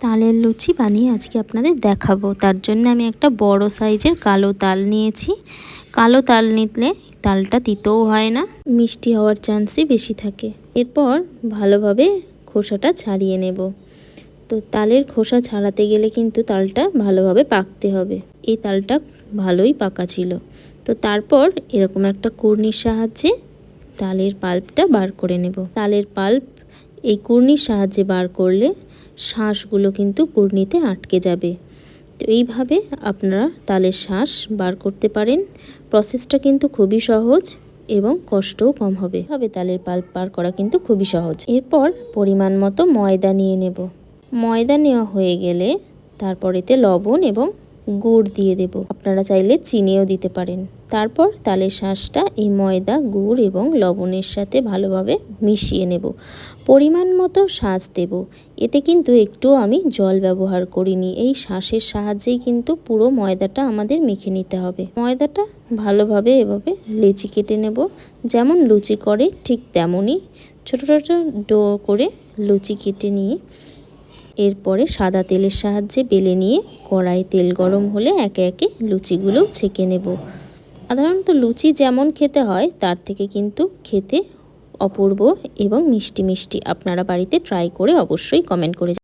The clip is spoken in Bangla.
তালের লুচি বানিয়ে আজকে আপনাদের দেখাবো। তার জন্য আমি একটা বড় সাইজের কালো তাল নিয়েছি। কালো তাল নিলে তালটা তিতও হয় না, মিষ্টি হওয়ার চান্সই বেশি থাকে। এরপর ভালোভাবে খোসাটা ছাড়িয়ে নেব। তো তালের খোসা ছাড়াতে গেলে কিন্তু তালটা ভালোভাবে পাকতে হবে। এই তালটা ভালোই পাকা ছিল। তো তারপর এরকম একটা কুর্নির সাহায্যে তালের পাল্পটা বার করে নেব। তালের পাল্প এই কুর্নির সাহায্যে বার করলে শাঁসগুলো কিন্তু কুর্নিতে আটকে যাবে। তো এইভাবে আপনারা তালের শ্বাস বার করতে পারেন। প্রসেসটা কিন্তু খুবই সহজ এবং কষ্টও কম হবে। হবে তালের পাল পার করা কিন্তু খুবই সহজ। এরপর পরিমাণ মতো ময়দা নিয়ে নেব। ময়দা নেওয়া হয়ে গেলে তারপরেতে লবণ এবং গুড় দিয়ে দেব। আপনারা চাইলে চিনিও দিতে পারেন। তারপর তালের শাঁসটা এই ময়দা, গুড় এবং লবণের সাথে ভালোভাবে মিশিয়ে নেব। পরিমাণ মতো শাঁস দেব। এতে কিন্তু একটুও আমি জল ব্যবহার করিনি। এই শাঁসের সাহায্যেই কিন্তু পুরো ময়দাটা আমাদের মেখে নিতে হবে। ময়দাটা ভালোভাবে এভাবে লেচি কেটে নেব। যেমন লুচি করে ঠিক তেমনই। ছোটো ছোটো ডো করে লুচি কেটে নিয়ে এরপরে সাদা তেলের সাহায্যে বেলে নিয়ে কড়াই তেল গরম হলে একে একে লুচিগুলো ছেঁকে নেব। সাধারণত লুচি যেমন খেতে হয়, তার থেকে কিন্তু খেতে অপূর্ব এবং মিষ্টি মিষ্টি। আপনারা বাড়িতে ট্রাই করে অবশ্যই কমেন্ট করে